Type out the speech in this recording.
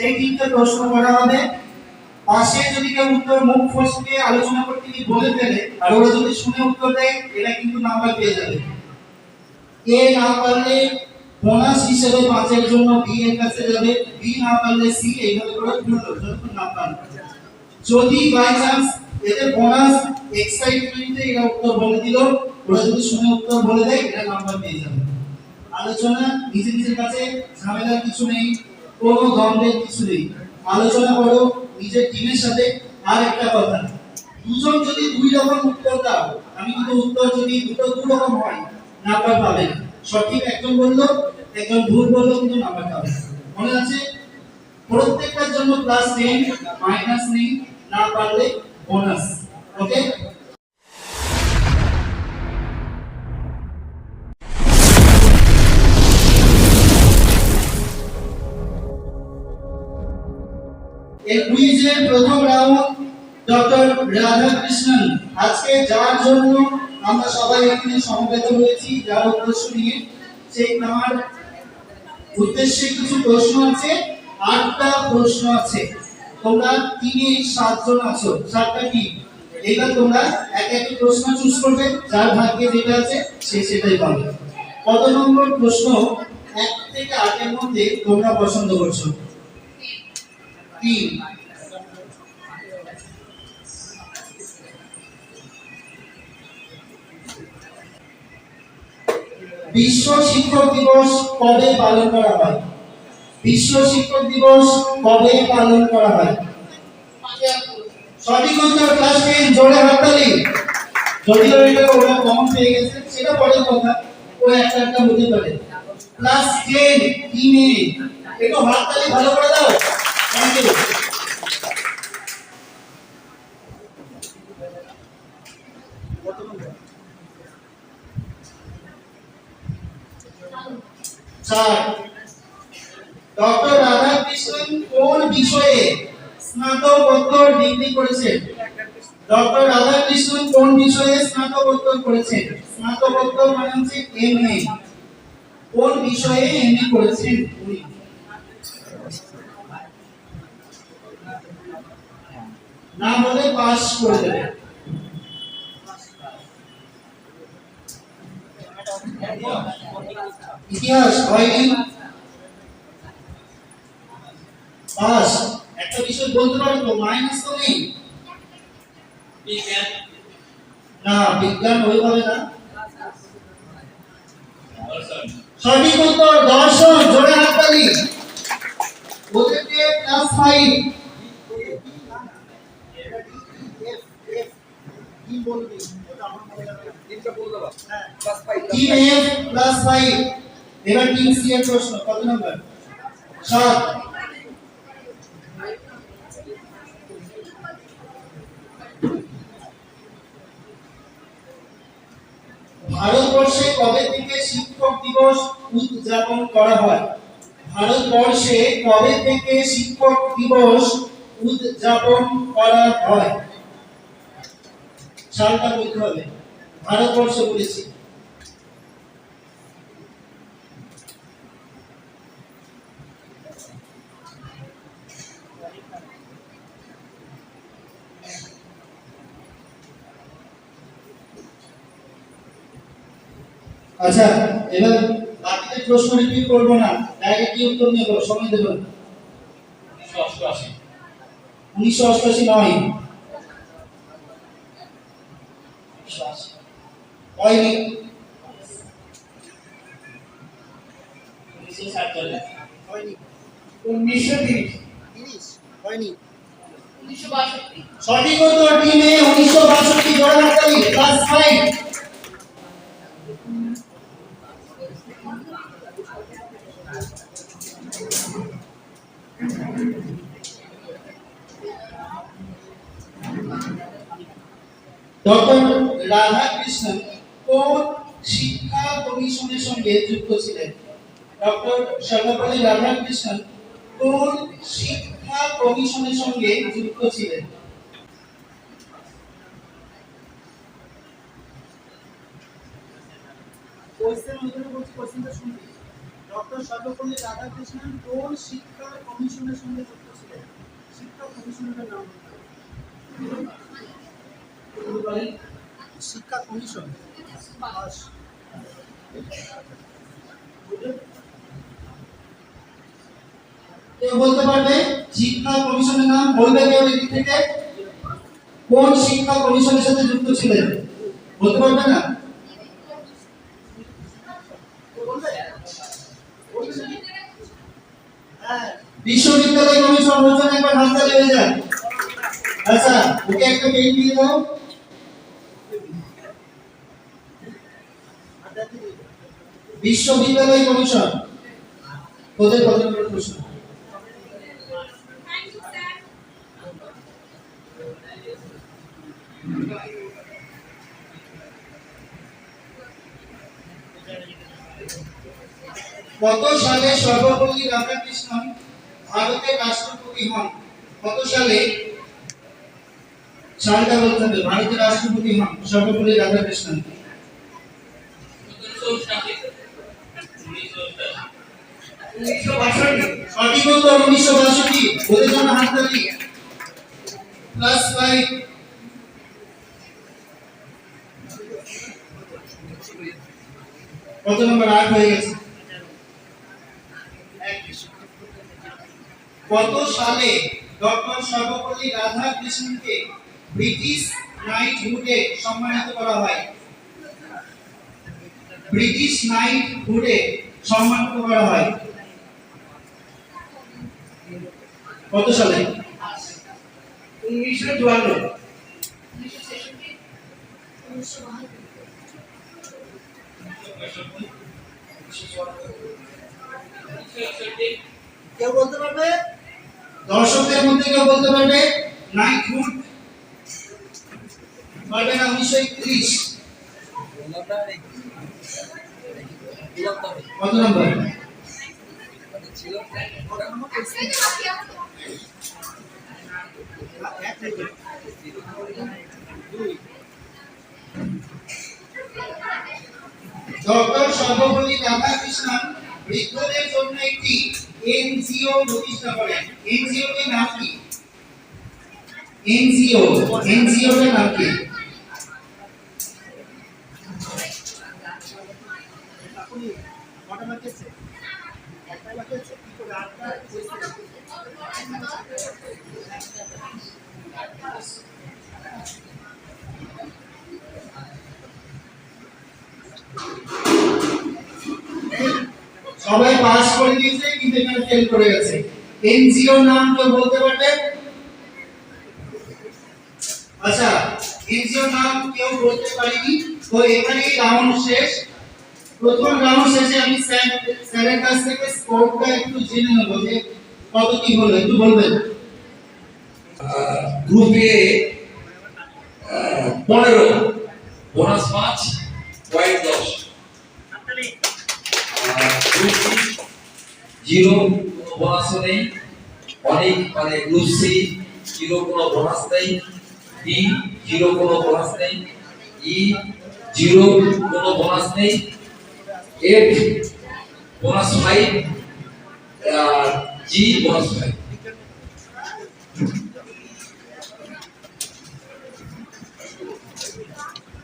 সেই তিনটে প্রশ্ন করা হবে। পাশে যদি কেউ উত্তর মুখ ফসকে আলোচনা করতে গিয়ে বলে ফেলে, আর ওরা যদি শুনে উত্তর দেয়, এরা কিন্তু নাম্বার পেয়ে যাবে। এ না পারলে বোনাস হিসেবে পাঁচের জন্য বি এর কাছে যাবে। বি না পারলে সি এইভাবে করে যতক্ষণ না পান যদি বাই চান্স এদের বোনাস এক্সাইটমেন্টে এরা উত্তর বলে দিল, ওরা যদি শুনে উত্তর বলে দেয়, এরা নাম্বার পেয়ে যাবে। আলোচনা নিজে নিজের কাছে, ঝামেলার কিছু নেই। কোনো দ্বন্দ্বের কিছু নেই আলোচনা করো, নিজের টিমের সাথে আর একটা কথা দুজন যদি দুই রকম উত্তর দাও, আমি কিন্তু উত্তর যদি দুটো দু রকম হয় নাম্বার পাবে। সঠিক একজন বলল, একজন ভুল বলল, কিন্তু নাম্বার পাবে। মনে আছে প্রত্যেকটার জন্য প্লাস টেন মাইনাস নেই, না পারলে বোনাস এই কুইজের প্রথম রাউন্ড, ডক্টর রাধাকৃষ্ণন। আজকে যার জন্য আমরা সবাই এখানে সমবেত হয়েছি, যার উদ্দেশ্য নিয়ে সেই তার উদ্দেশ্যে কিছু প্রশ্ন আছে, আটটা প্রশ্ন আছে। তোমরা তিনে সাতজন আছো, সাতটা কি? এবার তোমরা এক একটা প্রশ্ন চুজ করবে, যার ভাগ্যে যেটা আছে, সে সেটাই পাবে। কত নম্বর প্রশ্ন? এক থেকে আটের মধ্যে তোমরা পছন্দ করছ। তিন বিশ্ব শিক্ষক দিবস কবে পালন করা হয়? বিশ্ব শিক্ষক দিবস কবে পালন করা হয়? সঠিক উত্তর ক্লাস জোরে হাততালি। যদিও এটা ওরা কমন পেয়ে গেছে, সেটা পরের কথা। ও একটা একটা হতে পারে ক্লাস টেন তিনে একটু হাততালি ভালো করে দাও। থ্যাংক ইউ চার ডক্টর রাধাকৃষ্ণন কোন বিষয়ে স্নাতকোত্তর ডিগ্রি করেছেন? ডক্টর রাধাকৃষ্ণন কোন বিষয়ে স্নাতকোত্তর করেছেন? স্নাতকোত্তর মানে হচ্ছে এমএ কোন বিষয়ে এমএ করেছেন উনি? না বলে পাস করে দেবে। ইতিহাস হয়নি? পাস একটা বিষয় বলতে পারো তো মাইনাস তো নেই? না বিজ্ঞান ওইভাবে না। সঠিক উত্তর দর্শন জোরে হাততালি। ওদেরকে প্লাস ফাইভ সাত। ভারতবর্ষে কবে থেকে শিক্ষক দিবস উদযাপন করা হয়? ভারতবর্ষে কবে থেকে শিক্ষক দিবস উদযাপন করা হয়? সালটা বলতে হবে। ভারতবর্ষ বলেছি। আচ্ছা এবার বাকিদের প্রশ্ন রিপিট করব না। ডাইরেক্টলি উত্তর নেব? সময় দেব উনিশশো অষ্টআশি নয়। হয়নি উনিশশো সাতচল্লিশ। হয়নি উনিশশো তিরিশ। হয়নি সঠিক উত্তর টিমে উনিশশো বাষট্টি জোড়া হাতালি ক্লাস ফাইভ ডক্টর রাধাকৃষ্ণন কোন শিক্ষা কমিশনের সঙ্গে যুক্ত ছিলেন। ডক্টর সর্বপল্লী রাধাকৃষ্ণন কোন শিক্ষা কমিশনের সঙ্গে যুক্ত ছিলেন। কোশ্চেন ওইখানে বলছি ডক্টর সর্বপল্লী রাধাকৃষ্ণন কোন শিক্ষা কমিশনের সঙ্গে যুক্ত ছিলেন। শিক্ষা কমিশনের নাম শিক্ষা কমিশন? কেউ বলতে পারবে শিক্ষা কমিশনের নাম থেকে? কোন শিক্ষা কমিশনের সাথে যুক্ত ছিলেন? বলতে পারবে না? হ্যাঁ, বিশ্ববিদ্যালয় কমিশন একবার আচ্ছা ওকে একটা পেন দিয়ে দাও। বিশ্ববিদ্যালয় কমিশন তোদের কত প্রশ্ন কত সালে সর্বপল্লী রাধাকৃষ্ণন ভারতের রাষ্ট্রপতি হন? কত সালে? সালটা বলতে ভারতের রাষ্ট্রপতি হন সর্বপল্লী রাধাকৃষ্ণন কত সালে ডক্টর সর্বপল্লী রাধাকৃষ্ণনকে ব্রিটিশ নাইটহুডে সম্মানিত করা হয় ব্রিটিশ নাইটহুডে সম্মানিত করা হয়? কত সালে? উনিশশো চুয়ান্ন। দর্শকদের মধ্যে কেউ বলতে পারবে নাইটহুড পারবে না উনিশশো একত্রিশ। কত নম্বর? ডক্টর সর্বপল্লী রাধাকৃষ্ণন বৃদ্ধদের জন্য একটি এনজিও প্রতিষ্ঠা করেন। সবাই পাস করে দিয়েছে কিন্তু এখানে ফেল করে গেছে। এনজিও নাম কেউ বলতে পারবে? আচ্ছা এনজিও নাম কেউ বলতে পারিনি। তো এখানেই রাউন্ড শেষ। প্রথম রাউন্ড শেষে আমি স্যার স্যারের কাছ থেকে স্কোরটা একটু জেনে নেব যে কত কি হলো একটু বলবেন? গ্রুপ পনেরো। বোনাস পাঁচ হোয়াইট দশ। জিরো, কোনো বোনাসও নেই। অনেক মানে গ্রুপ সি জিরো, কোনো বোনাস নেই। ডি জিরো, কোনো বোনাস নেই। ই জিরো, কোনো বোনাস নেই। F bonus five G bonus five